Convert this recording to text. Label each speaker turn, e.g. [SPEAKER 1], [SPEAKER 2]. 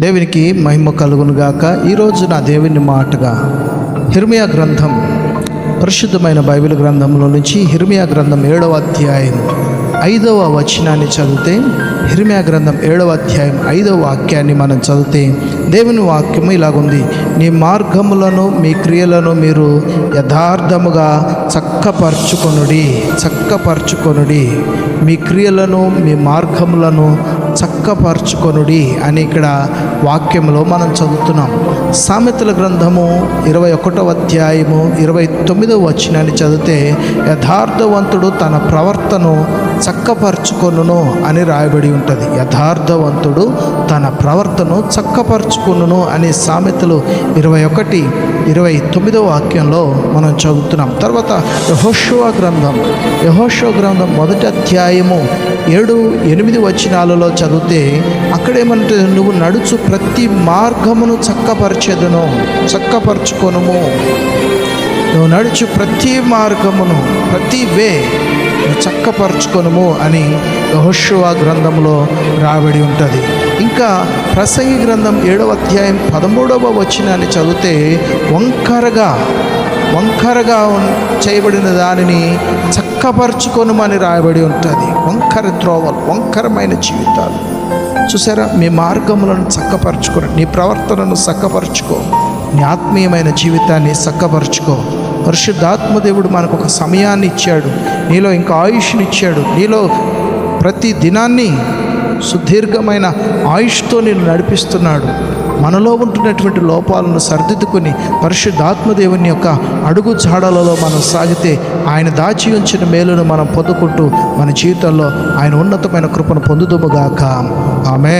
[SPEAKER 1] దేవునికి మహిమ కలుగునుగాక ఈరోజు నా దేవుని మాటగా హిర్మియా గ్రంథం పరిశుద్ధమైన బైబిల్ గ్రంథంలో నుంచి హిర్మియా గ్రంథం ఏడవ అధ్యాయం ఐదవ వచనాన్ని చదివితే హిర్మియా గ్రంథం ఏడవ అధ్యాయం ఐదవ వాక్యాన్ని మనం చదివితే దేవుని వాక్యము ఇలాగుంది. నీ మార్గములను మీ క్రియలను మీరు యథార్థముగా చక్కపరచుకొనుడి చక్కపరచుకొనుడి. మీ క్రియలను మీ మార్గములను చక్కపరచుకొనుడి అని ఇక్కడ వాక్యంలో మనం చదువుతున్నాం. సామెతల గ్రంథము ఇరవై ఒకటవ అధ్యాయము ఇరవై తొమ్మిదవ వచ్చినని చదివితే యథార్థవంతుడు తన ప్రవర్తను చక్కపరచుకొనును అని రాయబడి ఉంటుంది. యథార్థవంతుడు తన ప్రవర్తను చక్కపరచుకొనును అనే సామెతలు ఇరవై ఒకటి ఇరవై తొమ్మిదవ వాక్యంలో మనం చదువుతున్నాం. తర్వాత యహోషువ గ్రంథం. యహోషువ గ్రంథం మొదటి అధ్యాయము ఏడు ఎనిమిది వచనాలలో చదివితే అక్కడేమంటే నువ్వు నడుచు ప్రతి మార్గమును చక్కపరచెదను చక్కపరచుకొనుము. నువ్వు నడుచు ప్రతి మార్గమును ప్రతి వే చక్కపరచుకొనుము అని యహోషువ గ్రంథంలో రాబడి ఉంటుంది. ఇంకా ప్రసంగి గ్రంథం ఏడవ అధ్యాయం పదమూడవ వచనాన్ని చదివితే వంకరగా వంకరగా చేయబడిన దానిని చక్కపరచుకొనుమని రాయబడి ఉంటుంది. వంకర త్రోవలు వంకరమైన జీవితాలు. చూసారా? మీ మార్గములను చక్కపరుచుకో నీ ప్రవర్తనను చక్కపరుచుకో. నీ ఆత్మీయమైన జీవితాన్ని చక్కపరుచుకో. పరిశుద్ధాత్మ దేవుడు మనకు ఒక సమయాన్ని ఇచ్చాడు. నీలో ఇంకా ఆయుష్ని ఇచ్చాడు. నీలో ప్రతి దినాన్ని సుదీర్ఘమైన ఆయుష్తో నేను నడిపిస్తున్నాడు. మనలో ఉంటున్నటువంటి లోపాలను సరిదిద్దుకొని పరిశుద్ధాత్మదేవుని యొక్క అడుగు జాడలలో మనం సాగితే ఆయన దాచి ఉంచిన మేలును మనం పొందుకుంటూ మన జీవితంలో ఆయన ఉన్నతమైన కృపను పొందుదుముగాక ఆమె